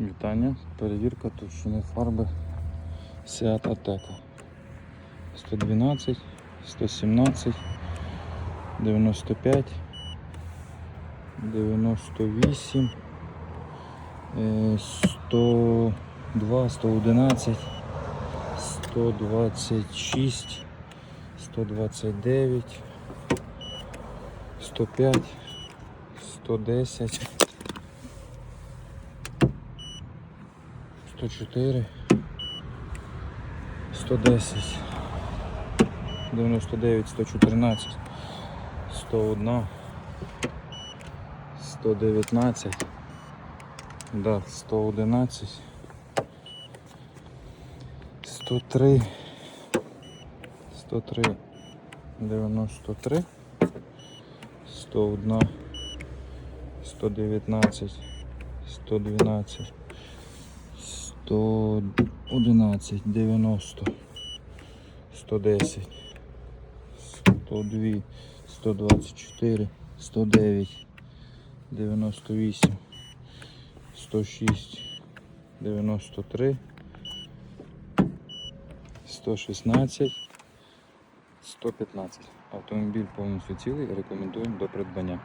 Вітання. Перевірка товщини фарби Seat Ateca. 112, 117, 95, 98, е, 102, 111, 126, 129, 105, 110. 104, 110, 99, 114, 101, 119, да, 111, 103, 103, 93, 101, 119, 112, 111, 90, 110, 102, 124, 109, 98, 106, 93, 116, 115. Автомобіль повністю цілий, рекомендуємо до придбання.